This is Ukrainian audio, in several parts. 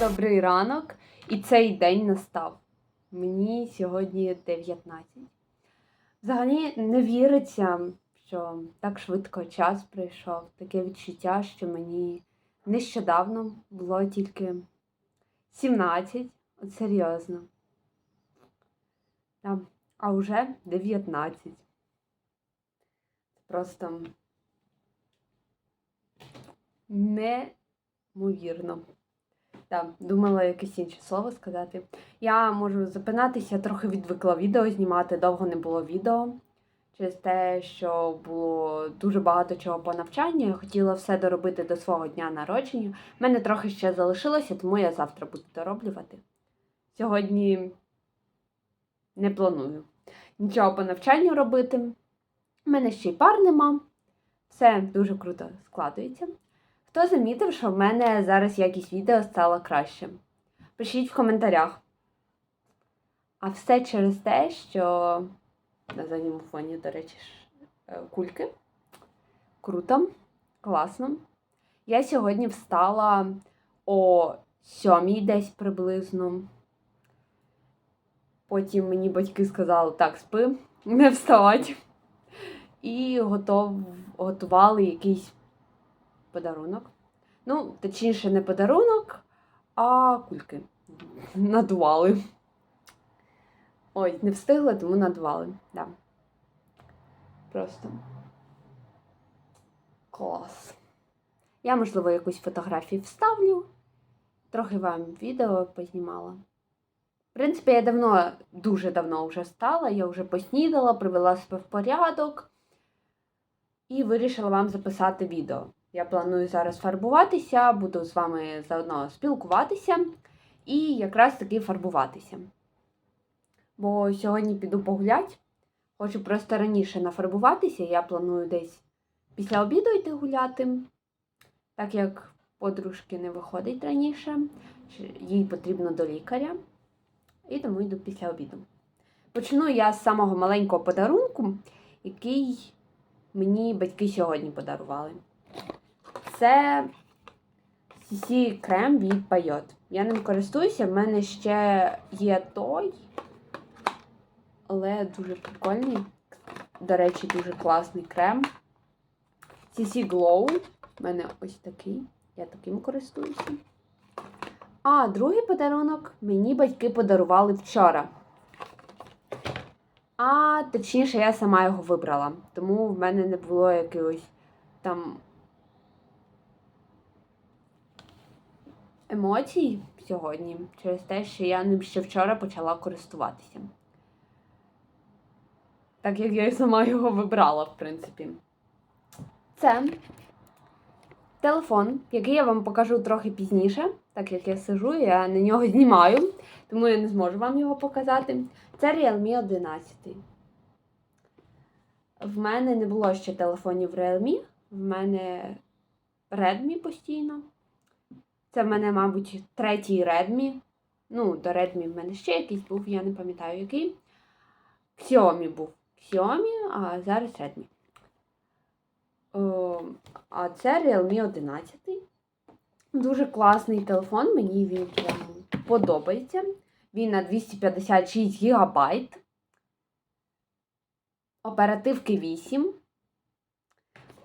добрий ранок. І цей день настав. Мені сьогодні 19. Взагалі не віриться, що так швидко час пройшов. Таке відчуття, що мені нещодавно було тільки 17. От серйозно. Там, а вже 19. Просто неймовірно. Так, думала якесь інше слово сказати. Я можу запинатися, трохи відвикла відео знімати, довго не було відео. Через те, що було дуже багато чого по навчанню, я хотіла все доробити до свого дня народження. У мене трохи ще залишилося, тому я завтра буду дороблювати. Сьогодні не планую нічого по навчанню робити. У мене ще й пар нема. Все дуже круто складується. Хто замітив, що в мене зараз якість відео стала краще? Пишіть в коментарях. А все через те, що на задньому фоні, до речі, е, кульки. Круто, класно. Я сьогодні встала о сьомій десь приблизно. Потім мені батьки сказали, так, спи, не вставати. І готов, готували якийсь подарунок. Ну, точніше, не подарунок, а кульки. Надували. Ой, не встигла, тому надували. Да. Просто клас. Я, можливо, якусь фотографію вставлю. Трохи вам відео познімала. В принципі, я давно, дуже давно вже встала, я вже поснідала, привела себе в порядок і вирішила вам записати відео. Я планую зараз фарбуватися, буду з вами заодно спілкуватися і якраз таки фарбуватися. Бо сьогодні піду погулять. Хочу просто раніше нафарбуватися. Я планую десь після обіду йти гуляти, так як подружки не виходить раніше, їй потрібно до лікаря. І тому йду після обіду. Почну я з самого маленького подарунку, який мені батьки сьогодні подарували. Це CC крем від Пайот. Я ним користуюся, в мене ще є той, але дуже прикольний. До речі, дуже класний крем. CC Glow. У мене ось такий. Я таким користуюся. А другий подарунок мені батьки подарували вчора. А точніше, я сама його вибрала. Тому в мене не було якогось там емоцій сьогодні через те, що я ним ще вчора почала користуватися. Так як я і сама його вибрала, в принципі. Це телефон, який я вам покажу трохи пізніше, так як я сижу, я на нього знімаю, тому я не зможу вам його показати. Це Realme 11. В мене не було ще телефонів Realme, в мене Redmi постійно. Це в мене, мабуть, третій Redmi. Ну, до Redmi в мене ще якийсь був, я не пам'ятаю який. Xiaomi був. Xiaomi, а зараз Redmi. О, а це Realme 11. Дуже класний телефон, мені він прям подобається. Він на 256 ГБ. Оперативки 8.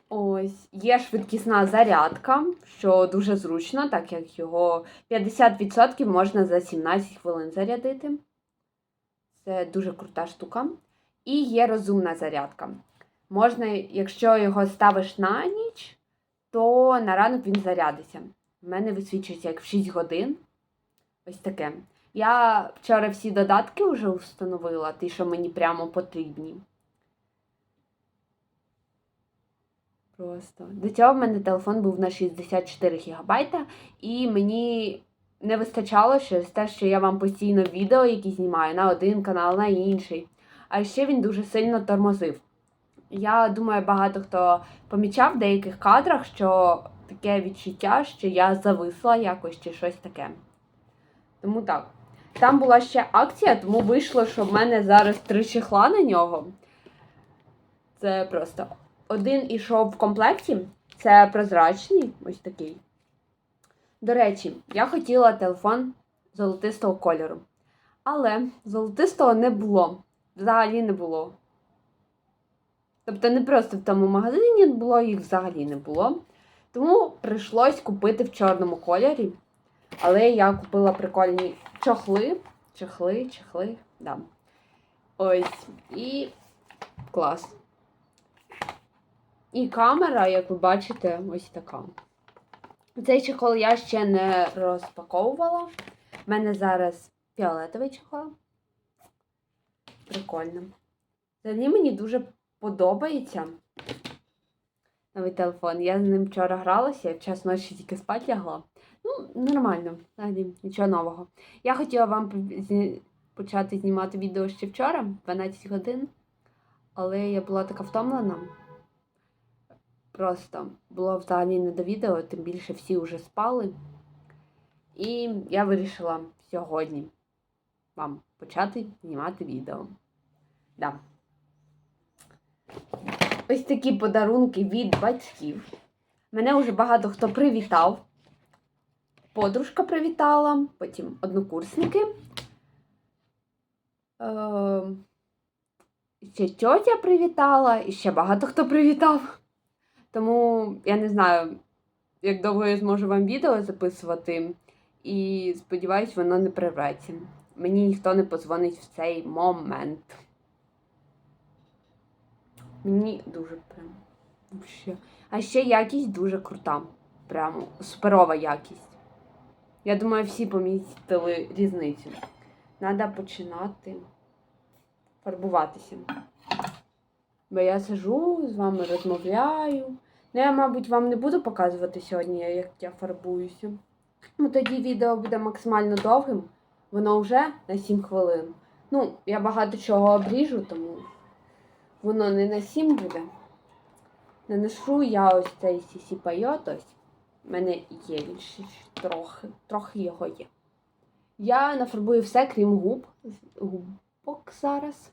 Ось, є швидкісна зарядка, що дуже зручно, так як його 50% можна за 17 хвилин зарядити. Це дуже крута штука. І є розумна зарядка. Можна, якщо його ставиш на ніч, то на ранок він зарядиться. У мене висвічується як в 6 годин. Ось таке. Я вчора всі додатки вже встановила, ті, що мені прямо потрібні. Просто. До цього в мене телефон був на 64 ГБ, і мені не вистачало через те, що я вам постійно відео, які знімаю на один канал, на інший. А ще він дуже сильно тормозив. Я думаю, багато хто помічав в деяких кадрах, що таке відчуття, що я зависла якось чи щось таке. Тому так. Там була ще акція, тому вийшло, що в мене зараз три чехла на нього. Це просто один ішов в комплекті, це прозрачний, ось такий. До речі, я хотіла телефон золотистого кольору. Але золотистого не було. Взагалі не було. Тобто не просто в тому магазині було, їх взагалі не було. Тому прийшлось купити в чорному кольорі. Але я купила прикольні чохли. Чехли, чехли, да. Ось. І клас. І камера, як ви бачите, ось така. Цей чехол я ще не розпаковувала. У мене зараз фіолетовий чехол. Прикольно. Взагалі мені дуже подобається новий телефон. Я з ним вчора гралася, я час ночі тільки спати лягла. Ну, нормально, взагалі, нічого нового. Я хотіла вам почати знімати відео ще вчора, 12 годин, але я була така втомлена. Просто було взагалі не до відео, тим більше всі вже спали. І я вирішила сьогодні вам почати знімати відео. Да. Ось такі подарунки від батьків. Мене вже багато хто привітав. Подружка привітала, потім однокурсники. Е, ще тьотя привітала, і ще багато хто привітав. Тому я не знаю, як довго я зможу вам відео записувати. І сподіваюсь, воно не прерветься. Мені ніхто не позвонить в цей момент. Мені дуже прям. А ще якість дуже крута. Прямо суперова якість. Я думаю, всі помітили різницю. Треба починати фарбуватися. Бо я сижу, з вами розмовляю. Ну, я, мабуть, вам не буду показувати сьогодні, як я фарбуюся. Ну, тоді відео буде максимально довгим. Воно вже на 7 хвилин. Ну, я багато чого обріжу, тому воно не на 7 буде. Наношу я ось цей сісі пайот ось. У мене є він трохи, трохи його є. Я нафарбую все, крім губ. Губок зараз.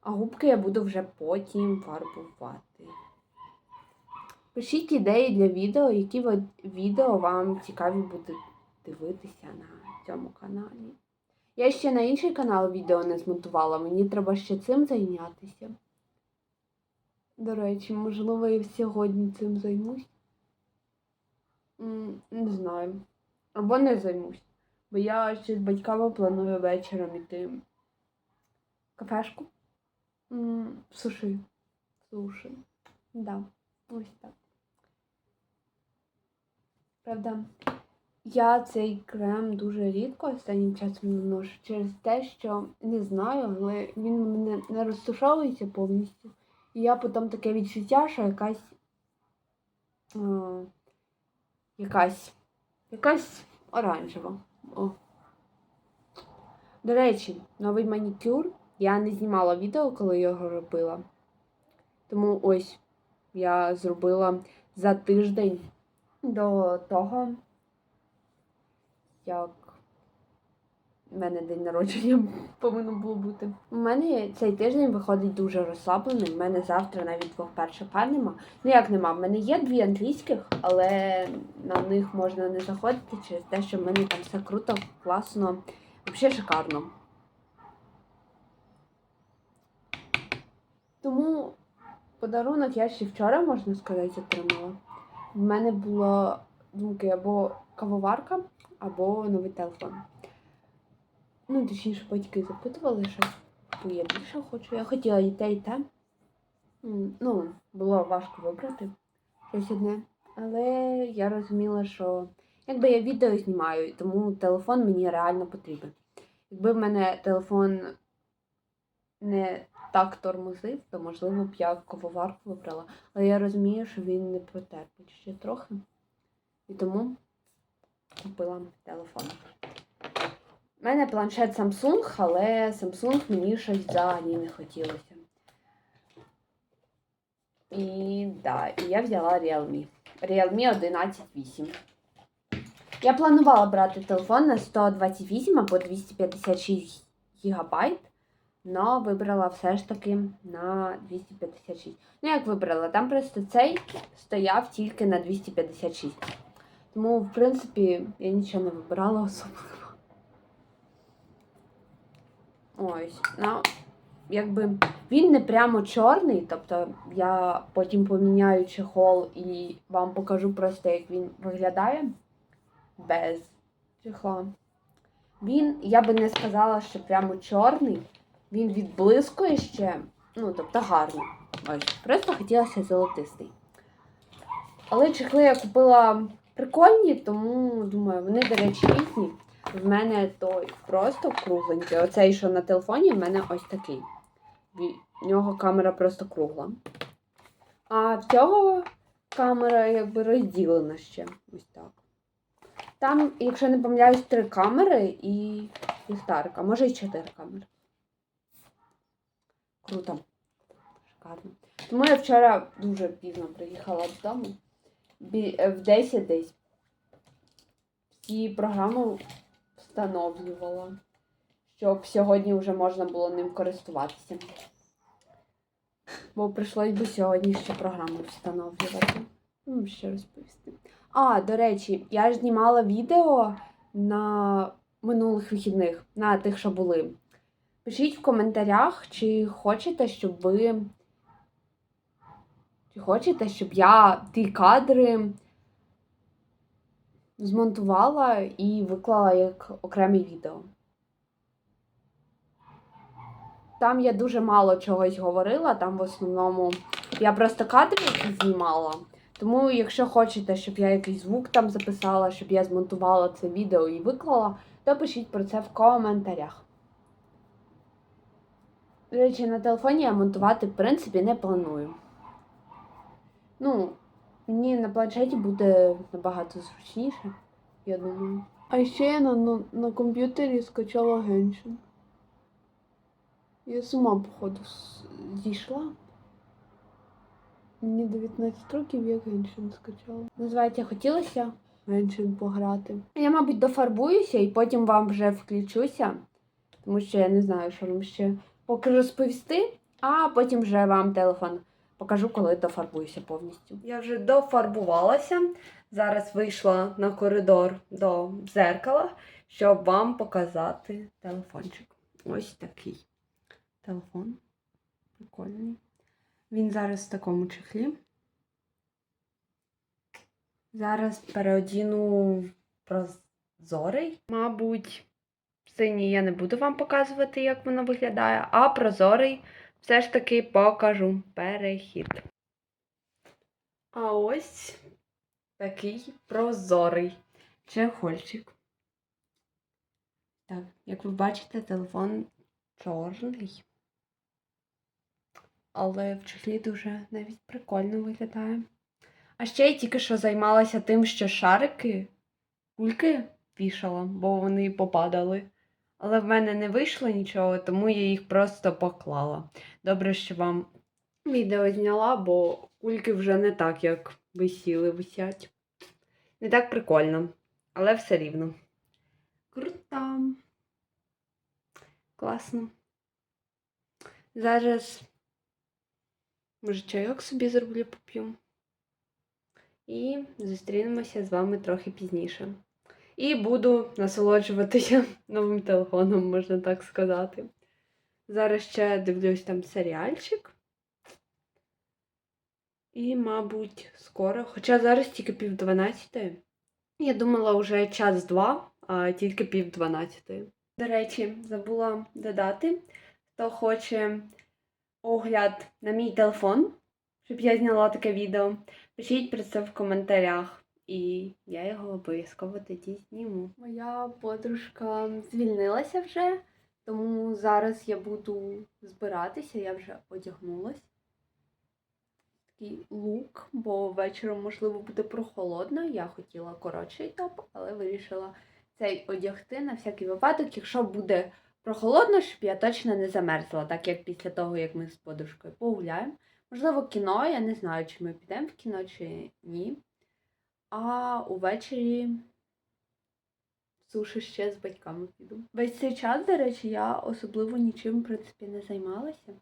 А губки я буду вже потім фарбувати. Пишіть ідеї для відео, які відео вам цікаві буде дивитися на цьому каналі. Я ще на інший канал відео не змонтувала, мені треба ще цим зайнятися. До речі, можливо, я сьогодні цим займусь. Не знаю. Або не займусь. Бо я ще з батьками планую вечором іти кафешку. Суши. Суши. Да, ось так. Правда, я цей крем дуже рідко останнім часом наношу через те, що не знаю, але він у мене не розтушовується повністю. І я потім таке відчуття, що якась. Е, якась. Якась оранжева. О. До речі, новий манікюр. Я не знімала відео, коли його робила. Тому ось я зробила за тиждень до того, як в мене день народження повинно було бути. У мене цей тиждень виходить дуже розслаблений. У мене завтра навіть двох перших пар нема. Ну як нема? В мене є дві англійських, але на них можна не заходити через те, що в мене там все круто, класно, взагалі шикарно. Тому подарунок я ще вчора, можна сказати, отримала. В мене було думки або кавоварка, або новий телефон. Ну, точніше, батьки запитували, що бо я більше хочу. Я хотіла і те, і те. Ну, було важко вибрати щось одне. Але я розуміла, що якби я відео знімаю, тому телефон мені реально потрібен. Якби в мене телефон не так тормозив, то можливо б я кововарку вибрала. Але я розумію, що він не потерпить ще трохи. І тому купила телефон. У мене планшет Samsung, але Samsung мені щось взагалі не хотілося. І, да, і я взяла Realme. Realme 11.8. Я планувала брати телефон на 128 або 256 гігабайт, але вибрала все ж таки на 256. Ну, як вибрала? Там просто цей стояв тільки на 256. Тому, в принципі, я нічого не вибирала особливо. Ось. Ну, якби він не прямо чорний, тобто я потім поміняю чехол і вам покажу просто, як він виглядає без чехла. Він, я би не сказала, що прямо чорний. Він відблискує ще, ну, тобто гарно. Ось. Просто хотілося золотистий. Але чехли я купила прикольні, тому думаю, вони, до речі, різні. В мене той просто кругленький. Оцей, що на телефоні, в мене ось такий. В нього камера просто кругла. А в цього камера якби розділена ще. Ось так. Там, якщо не помиляюсь, три камери і ліхтарик, а може і чотири камери. Круто. Шикарно. Тому я вчора дуже пізно приїхала додому. Е, В 10 десь. Всі програму встановлювала, щоб сьогодні вже можна було ним користуватися. Бо прийшлось би сьогодні ще програму встановлювати. Ну, ще розповісти. А, до речі, я ж знімала відео на минулих вихідних, на тих, що були. Пишіть в коментарях, чи хочете, щоб ви. Чи хочете, щоб я ті кадри змонтувала і виклала як окреме відео. Там я дуже мало чогось говорила, там в основному я просто кадри знімала. Тому, якщо хочете, щоб я якийсь звук там записала, щоб я змонтувала це відео і виклала, то пишіть про це в коментарях. До речі, на телефоні я монтувати, в принципі, не планую. Ну, мені на планшеті буде набагато зручніше, я думаю. А ще я на, на, на комп'ютері скачала Genshin. Я з ума, походу, зійшла. Мені 19 років я Genshin скачала. Називається хотілося Genshin пограти. Я, мабуть, дофарбуюся і потім вам вже включуся, тому що я не знаю, що вам ще поки розповісти, а потім вже вам телефон покажу, коли дофарбуюся повністю. Я вже дофарбувалася. Зараз вийшла на коридор до дзеркала, щоб вам показати телефончик. Ось такий телефон. Прикольний. Він зараз в такому чехлі. Зараз переодіну прозорий. Мабуть, синій я не буду вам показувати, як воно виглядає, а прозорий все ж таки покажу перехід. А ось такий прозорий чехольчик. Так, як ви бачите, телефон чорний. Але в чехлі дуже навіть прикольно виглядає. А ще я тільки що займалася тим, що шарики, кульки вішала, бо вони попадали. Але в мене не вийшло нічого, тому я їх просто поклала. Добре, що вам відео зняла, бо кульки вже не так, як висіли, висять. Не так прикольно, але все рівно. Круто. Класно. Зараз, може, чайок собі зроблю поп'ю. І зустрінемося з вами трохи пізніше. І буду насолоджуватися новим телефоном, можна так сказати. Зараз ще дивлюсь там серіальчик. І, мабуть, скоро. Хоча зараз тільки пів дванадцятої. Я думала вже час два, а тільки пів дванадцятої. До речі, забула додати, хто хоче огляд на мій телефон, щоб я зняла таке відео. Пишіть про це в коментарях, і я його обов'язково тоді зніму. Моя подружка звільнилася вже, тому зараз я буду збиратися, я вже одягнулась. Такий лук, бо вечором, можливо, буде прохолодно. Я хотіла коротший топ, але вирішила цей одягти на всякий випадок, якщо буде прохолодно, щоб я точно не замерзла, так як після того, як ми з подружкою погуляємо. Можливо, кіно, я не знаю, чи ми підемо в кіно, чи ні. А увечері в суші ще з батьками піду. Весь цей час, до речі, я особливо нічим, в принципі, не займалася.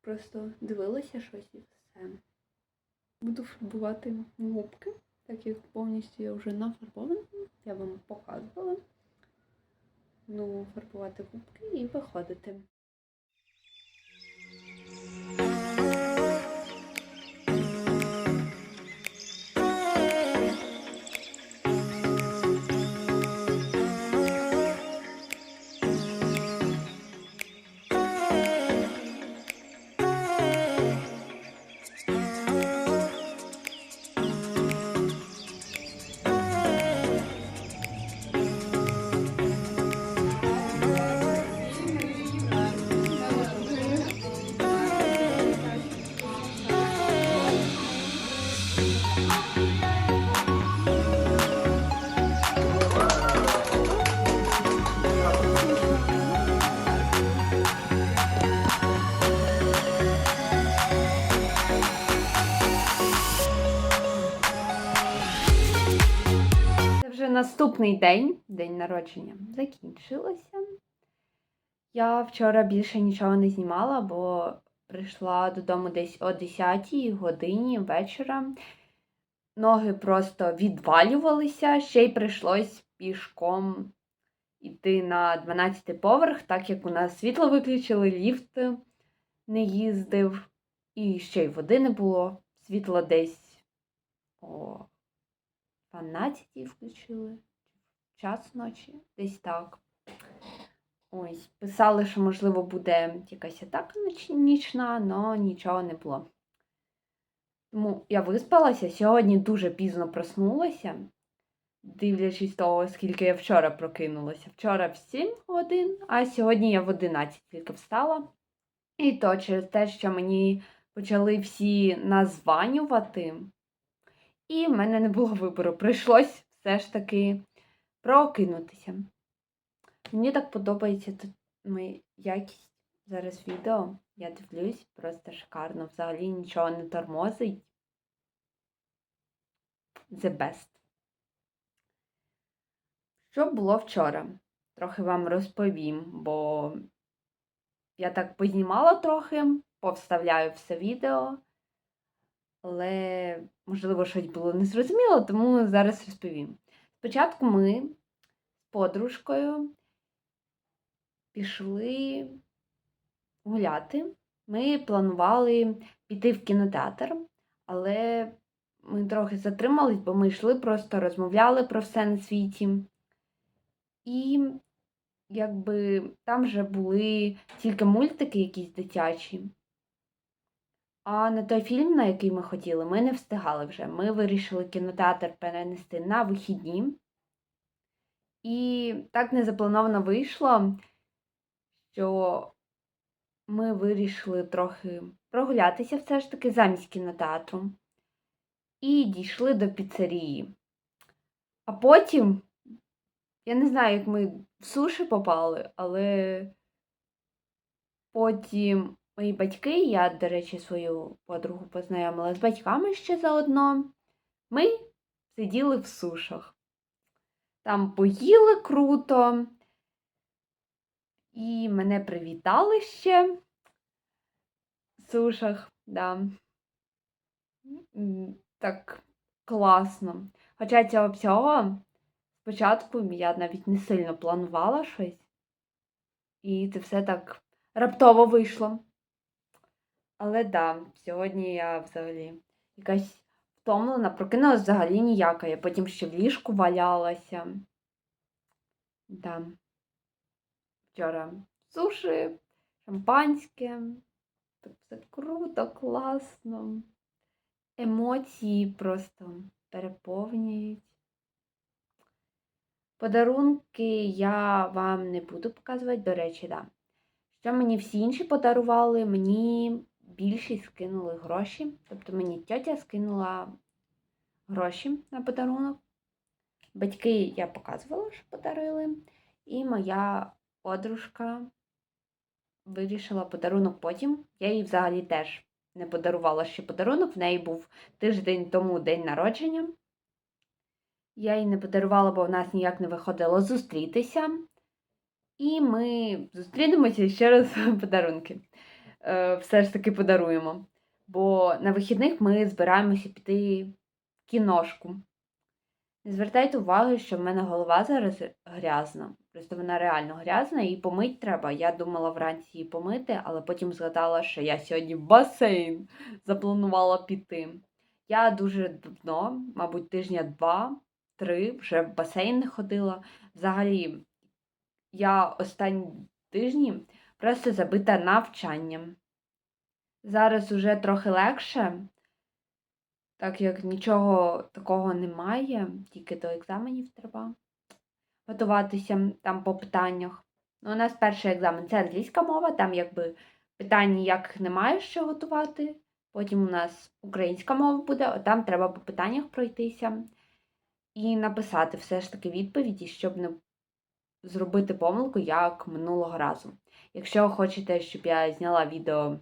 Просто дивилася щось і все. буду фарбувати губки, так як повністю я вже нафарбована. Я вам показувала. Ну, фарбувати губки і виходити. Наступний день, день народження, закінчилося. Я вчора більше нічого не знімала, бо прийшла додому десь о 10 годині вечора. Ноги просто відвалювалися, ще й прийшлось пішком йти на 12 поверх, так як у нас світло виключили, ліфт не їздив, і ще й води не було. Світло десь о 12 включили. Час ночі, десь так. Ось, писали, що, можливо, буде якась атака нічна, але нічого не було. Тому я виспалася, сьогодні дуже пізно проснулася, дивлячись того, скільки я вчора прокинулася. Вчора в 7 годин, а сьогодні я в 11 тільки встала. І то через те, що мені почали всі названювати, і в мене не було вибору. Прийшлось все ж таки прокинутися. Мені так подобається тут моя якість зараз відео. Я дивлюсь, просто шикарно. Взагалі нічого не тормозить. The best. Що було вчора? Трохи вам розповім, бо я так познімала трохи, повставляю все відео, але, можливо, щось було незрозуміло, тому зараз розповім. Спочатку ми з подружкою пішли гуляти. Ми планували піти в кінотеатр, але ми трохи затримались, бо ми йшли, просто розмовляли про все на світі. І якби там вже були тільки мультики якісь дитячі. А на той фільм, на який ми хотіли, ми не встигали вже. Ми вирішили кінотеатр перенести на вихідні. І так незаплановано вийшло, що ми вирішили трохи прогулятися все ж таки замість кінотеатру. І дійшли до піцерії. А потім, я не знаю, як ми в суші попали, але потім мої батьки, я, до речі, свою подругу познайомила з батьками ще заодно. Ми сиділи в сушах. Там поїли круто. І мене привітали ще в сушах, да. Так класно. Хоча цього всього спочатку я навіть не сильно планувала щось. І це все так раптово вийшло. Але да, сьогодні я взагалі якась втомлена, прокинулась взагалі ніяка. Я потім ще в ліжку валялася. Да. Вчора суші, шампанське. Так все круто, класно. Емоції просто переповнюють. Подарунки я вам не буду показувати, до речі, да. Що мені всі інші подарували, мені більшість скинули гроші. Тобто мені тьотя скинула гроші на подарунок. Батьки я показувала, що подарили. І моя подружка вирішила подарунок потім. Я їй взагалі теж не подарувала ще подарунок. В неї був тиждень тому день народження. Я їй не подарувала, бо в нас ніяк не виходило зустрітися. І ми зустрінемося ще раз подарунки. Е, Все ж таки подаруємо. бо на вихідних ми збираємося піти в кіношку. Не звертайте уваги, що в мене голова зараз грязна. Просто вона реально грязна і помить треба. Я думала вранці її помити, але потім згадала, що я сьогодні в басейн запланувала піти. Я дуже давно, мабуть, тижня два-три вже в басейн не ходила. Взагалі, я останні тижні просто забита навчанням. Зараз уже трохи легше, так як нічого такого немає, тільки до екзаменів треба готуватися там по питаннях. Ну, у нас перший екзамен це англійська мова, там якби питань ніяк немає що готувати. Потім у нас українська мова буде, там треба по питаннях пройтися і написати все ж таки відповіді, щоб не зробити помилку, як минулого разу. Якщо хочете, щоб я зняла відео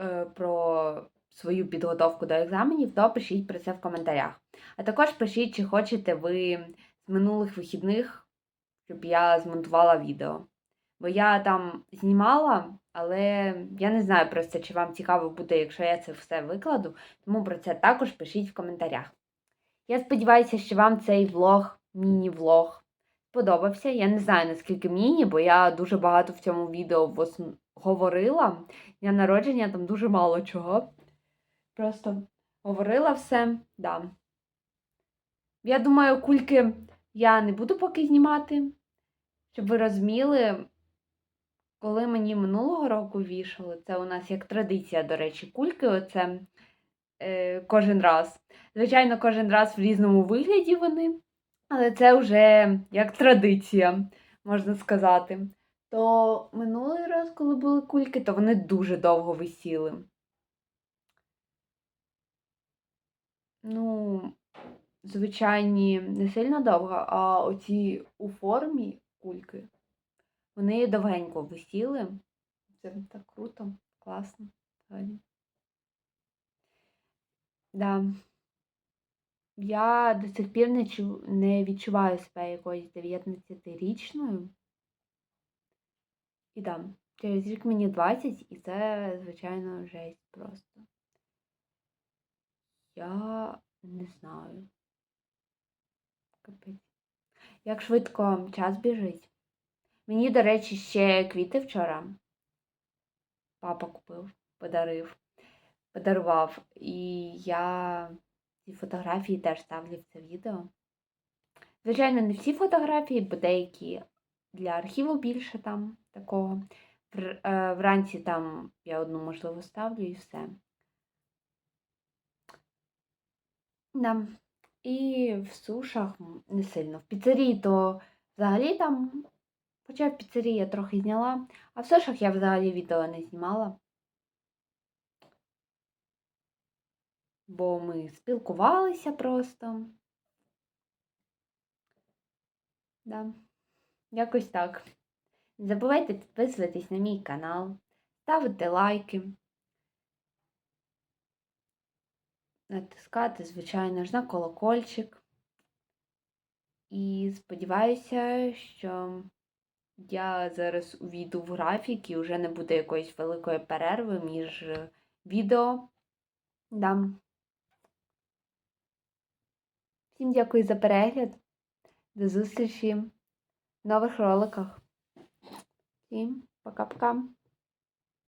е, про свою підготовку до екзаменів, то пишіть про це в коментарях. А також пишіть, чи хочете ви з минулих вихідних, щоб я змонтувала відео. Бо я там знімала, але я не знаю просто, чи вам цікаво буде, якщо я це все викладу. Тому про це також пишіть в коментарях. Я сподіваюся, що вам цей влог, міні-влог, сподобався. Я не знаю, наскільки міні, бо я дуже багато в цьому відео в говорила. Я народження там дуже мало чого. Просто говорила все, да. Я думаю, кульки я не буду поки знімати, щоб ви розуміли, коли мені минулого року вішали, це у нас як традиція, до речі, кульки, оце е, кожен раз. Звичайно, кожен раз в різному вигляді вони, але це вже як традиція, можна сказати. То минулий раз, коли були кульки, то вони дуже довго висіли. Ну, звичайні, не сильно довго, а оці у формі кульки, вони довгенько висіли. Це так круто, класно. взагалі. Да. Я до сих пір не, чу... не відчуваю себе якоюсь 19-річною. І да, через рік мені 20, і це, звичайно, жесть просто. Я не знаю. Капець. Як швидко час біжить. Мені, до речі, ще квіти вчора. Папа купив, подарив, подарував. І я ці фотографії теж ставлю в це відео. Звичайно, не всі фотографії, бо деякі для архіву більше там такого. Е, Вранці там я одну, можливо, ставлю і все. Да. І в сушах не сильно. В піцерії то взагалі там, хоча в піцерії я трохи зняла, а в сушах я взагалі відео не знімала. Бо ми спілкувалися просто. Да. Якось так. Не забувайте підписуватись на мій канал, ставити лайки. натискати, звичайно ж, на колокольчик. І сподіваюся, що я зараз увійду в графік і вже не буде якоїсь великої перерви між е, відео. Да. Всім дякую за перегляд. До зустрічі в нових роликах. Всім пока-пока.